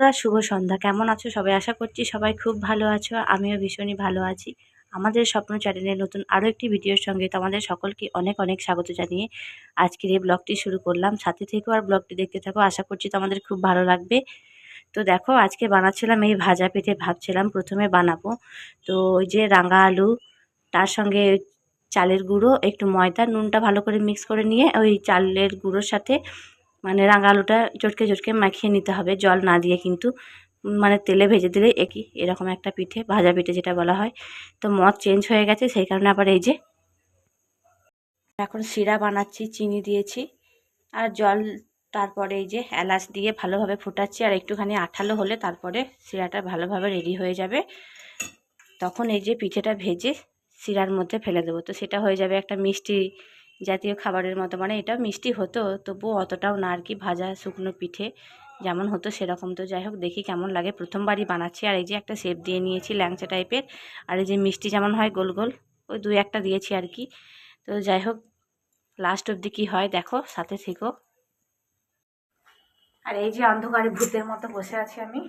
বন্ধুরা, শুভ সন্ধ্যা। কেমন আছো সবাই? আশা করছি সবাই খুব ভালো আছো। আমিও ভীষণই ভালো আছি। আমাদের স্বপ্ন চ্যানেলের নতুন আরও একটি ভিডিওর সঙ্গে তোমাদের সকলকে অনেক অনেক স্বাগত জানিয়ে আজকের এই ব্লগটি শুরু করলাম। সাথে থেকেও আর ব্লগটি দেখতে থাকো আশা করছি তোমাদের খুব ভালো লাগবে। তো দেখো আজকে বানাচ্ছিলাম এই ভাজা পেটে ভাবছিলাম প্রথমে বানাবো। তো ওই যে রাঙা আলু তার সঙ্গে চালের গুঁড়ো একটু ময়দা নুনটা ভালো করে মিক্স করে নিয়ে ওই চালের গুঁড়োর সাথে মানে রাঙা আলুটা চটকে চটকে মাখিয়ে নিতে হবে, জল না দিয়ে কিন্তু মানে তেলে ভেজে দিলে একই, এরকম একটা পিঠে, ভাজা পিঠে যেটা বলা হয়। তো মদ চেঞ্জ হয়ে গেছে, সেই কারণে আবার এই যে এখন শিরা বানাচ্ছি, চিনি দিয়েছি, আর জল তারপরে এই যে এলাচ দিয়ে ভালোভাবে ফুটাচ্ছি, আর একটুখানি আঠালো হলে তারপরে শিরাটা ভালোভাবে রেডি হয়ে যাবে। তখন এই যে পিঠেটা ভেজে শিরার মধ্যে ফেলে দেবো। তো সেটা হয়ে যাবে একটা মিষ্টি জাতীয় খাবারের মতো। মানে এটা মিষ্টি হতো, তবুও অতটাও না আর কি ভাজা শুকনো পিঠে। যেমন হতো সেরকম তো। যাই হোক, দেখি কেমন লাগে। প্রথমবারই বানাচ্ছি। আর এই যে একটা শেপ দিয়ে নিয়েছি ল্যাংচা টাইপের আর এই যে মিষ্টি যেমন হয় গোল গোল, ওই দুই একটা দিয়েছি আর কি। তো যাই হোক লাস্ট অবধি কী হয় দেখো, সাথে থেকো। আর এই যে অন্ধকারে ভূতের মতো বসে আছি আমি।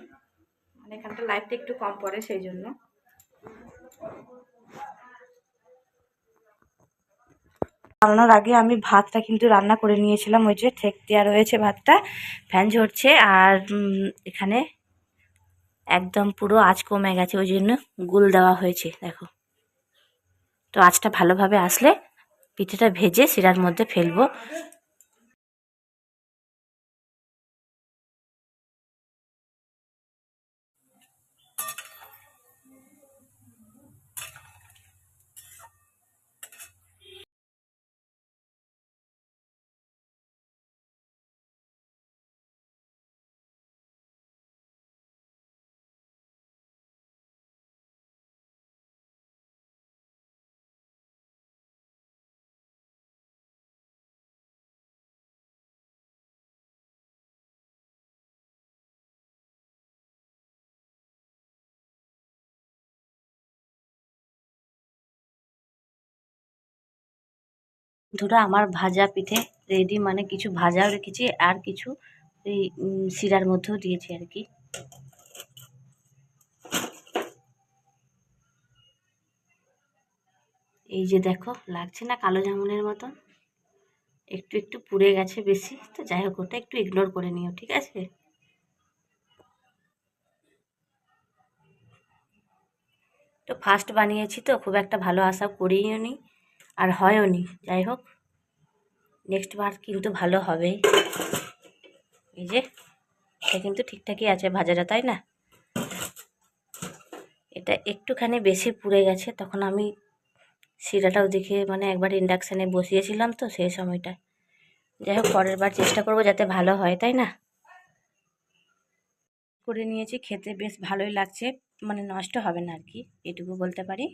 মানে এখানটা লাইটটা একটু কম পড়ে সেই জন্য। বানানোর আগে আমি ভাতটা কিন্তু রান্না করে নিয়েছিলাম, ওই যে ঠেক দেওয়া রয়েছে ভাতটা। ফ্যান ঝরছে আর এখানে একদম পুরো আঁচ কমে গেছে, ওই জন্য গুল দেওয়া হয়েছে, দেখো। তো আঁচটা ভালোভাবে আসলে পিঠেটা ভেজে শিরার মধ্যে ফেলব। বন্ধুরা আমার ভাজা পিঠে রেডি মানে কিছু ভাজাও রেখেছি আর কিছু এই শিরার মধ্যেও দিয়েছি আর কি। এই যে দেখো, লাগছে না কালো জামুনের মতন। একটু একটু পুড়ে গেছে বেশি, তো যাই হোক, ওটা একটু ইগনোর করে নিও, ঠিক আছে? তো ফার্স্ট বানিয়েছি তো, খুব একটা ভালো আশা করিও নি। আর হয়ও নি। যাই হোক নেক্সট বার কিন্তু ভালো হবে। এই যে, এটা কিন্তু ঠিকঠাকই আছে ভাজাটা, তাই না? এটা একটুখানি বেশি পুড়ে গেছে, তখন আমি শিরাটাও দেখে মানে একবার ইন্ডাকশানে বসিয়েছিলাম তো সেই সময়টা যাই হোক, পরের বার চেষ্টা করব যাতে ভালো হয়, তাই না? করে নিয়েছি, খেতে বেশ ভালোই লাগছে মানে নষ্ট হবে না আর কি, এটুকু বলতে পারি।